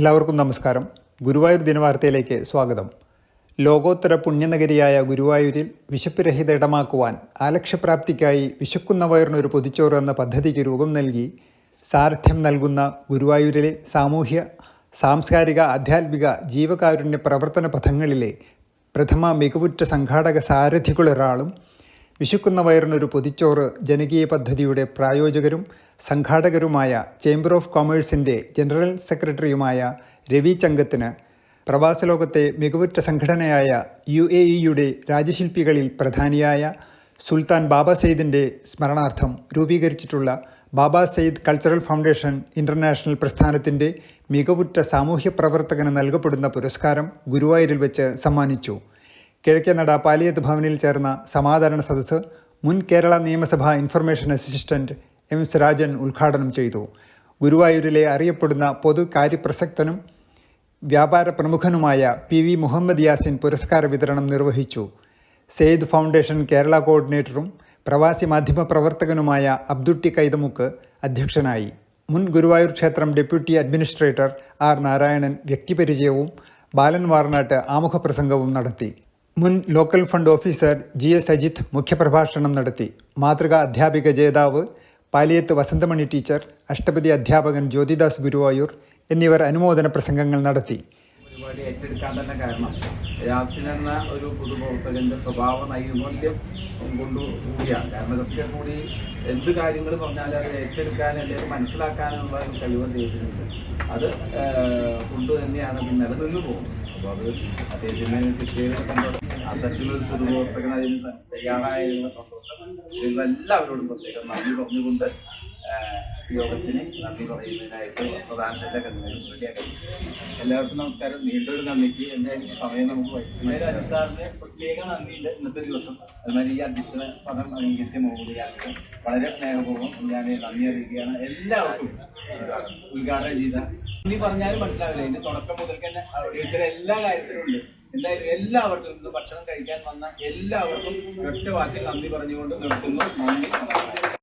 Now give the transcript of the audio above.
എല്ലാവർക്കും നമസ്കാരം. ഗുരുവായൂർ ദിനവാർത്തയിലേക്ക് സ്വാഗതം. ലോകോത്തര പുണ്യനഗരിയായ ഗുരുവായൂരിൽ വിശപ്പുരഹിത ഇടമാക്കുവാൻ ഇടമാക്കുവാൻ ആലക്ഷ്യപ്രാപ്തിക്കായി വിശക്കുന്ന വയറിനൊരു പൊതിച്ചോറ് എന്ന പദ്ധതിക്ക് രൂപം നൽകി സാരഥ്യം നൽകുന്ന ഗുരുവായൂരിലെ സാമൂഹ്യ സാംസ്കാരിക ആധ്യാത്മിക ജീവകാരുണ്യ പ്രവർത്തന പഥങ്ങളിലെ പ്രഥമ മികവുറ്റ സംഘാടക സാരഥികളൊരാളും വിശക്കുന്ന വയറിനൊരു പൊതിച്ചോറ് ജനകീയ പദ്ധതിയുടെ പ്രായോജകരും സംഘാടകരുമായ ചേംബർ ഓഫ് കോമേഴ്സിന്റെ ജനറൽ സെക്രട്ടറിയുമായ രവി ചങ്കത്തിന് പ്രവാസലോകത്തെ മികവുറ്റ സംഘടനയായ യു എ ഇയുടെ രാജ്യശില്പികളിൽ പ്രധാനിയായ സുൽത്താൻ ബാബ സെയ്ദിന്റെ സ്മരണാർത്ഥം രൂപീകരിച്ചിട്ടുള്ള Baba Sayed cultural foundation international പ്രസ്ഥാനത്തിന്റെ മികവുറ്റ സാമൂഹ്യ പ്രവർത്തകന് നൽകപ്പെടുന്ന പുരസ്കാരം ഗുരുവായൂരിൽ വെച്ച് സമ്മാനിച്ചു. കിഴക്കേനട പാലിയത്ത് ഭവനിൽ ചേർന്ന സമാധാന സദസ്സ് മുൻ കേരള നിയമസഭാ ഇൻഫർമേഷൻ അസിസ്റ്റന്റ് എം സിരാജൻ ഉദ്ഘാടനം ചെയ്തു. ഗുരുവായൂരിലെ അറിയപ്പെടുന്ന പൊതു കാര്യപ്രസക്തനും വ്യാപാര പ്രമുഖനുമായ പി വി മുഹമ്മദ് യാസിൻ പുരസ്കാര വിതരണം നിർവഹിച്ചു. സെയ്ദ് ഫൗണ്ടേഷൻ കേരള കോർഡിനേറ്ററും പ്രവാസി മാധ്യമ പ്രവർത്തകനുമായ അബ്ദുട്ടി കൈതമുക്ക് അധ്യക്ഷനായി. മുൻ ഗുരുവായൂർ ക്ഷേത്രം ഡെപ്യൂട്ടി അഡ്മിനിസ്ട്രേറ്റർ ആർ നാരായണൻ വ്യക്തിപരിചയവും ബാലൻ വാർനാട്ട് ആമുഖപ്രസംഗവും നടത്തി. മുൻ local fund officer G S Ajith മുഖ്യപ്രഭാഷണം നടത്തി. മാതൃകാ അധ്യാപിക ജേതാവ് പാലിയത്ത് വസന്തമണി ടീച്ചർ അഷ്ടപതി അധ്യാപകൻ ജ്യോതിദാസ് ഗുരുവായൂർ എന്നിവർ അനുമോദന പ്രസംഗങ്ങൾ നടത്തി. പരിപാടി ഏറ്റെടുക്കാൻ തന്നെ കാരണം യാസിൻ എന്ന ഒരു പുതുപ്രവർത്തകന്റെ സ്വഭാവ നൈർമല്യം കൊണ്ടു കൂടിയാണ്. കാരണം ഇതൊക്കെ കൂടി എന്ത് കാര്യങ്ങൾ പറഞ്ഞാലും അത് ഏറ്റെടുക്കാൻ അല്ലെങ്കിൽ മനസ്സിലാക്കാനുള്ള ഒരു കഴിവ് ചെയ്തിട്ടുണ്ട് അത് കൊണ്ടു തന്നെയാണ് നിലനിന്ന് പോകുന്നത്. അപ്പോൾ അത് അദ്ദേഹത്തിന് കിട്ടിയതിനെ സന്തോഷം അത്തരത്തിലൊരു പൊതുപ്രവർത്തകൻ അതിന് തയ്യാറായതിനുള്ള സന്തോഷം. എല്ലാവരോടും പ്രത്യേകം നന്ദി പറഞ്ഞുകൊണ്ട് യോഗത്തിന് നന്ദി പറയുന്നതിനായിട്ട് വസ്ത്രദാനത്തിന്റെ കണ്ണുകളും റെഡിയാക്കുന്നു എല്ലാവർക്കും നമസ്കാരം. നീണ്ടൊരു നന്ദിക്ക് എന്റെ സമയം നമുക്ക് വൈകുന്നേരം അനുസാറിന് പ്രത്യേക നന്ദിയുണ്ട് ഇന്നത്തെ ദിവസം. അതുമാതിരി ഈ അധ്യക്ഷത പദം അംഗീകരിച്ച മുഹമ്മദിയാൾക്ക് വളരെ സ്നേഹപൂർവം ഞാൻ നന്ദി അറിയിക്കുകയാണ്. എല്ലാവർക്കും ഉദ്ഘാടനം ചെയ്ത നന്ദി പറഞ്ഞാലും മനസ്സിലാവില്ല. ഇതിന്റെ തുടക്കം മുതൽ തന്നെ ടീച്ചർ എല്ലാ കാര്യത്തിലും ഉണ്ട്. എന്തായാലും എല്ലാവർക്കും ഇന്ന് ഭക്ഷണം കഴിക്കാൻ വന്ന എല്ലാവർക്കും ഒറ്റ വാക്കിൽ നന്ദി പറഞ്ഞുകൊണ്ട് നിർത്തുന്നു. നന്ദി.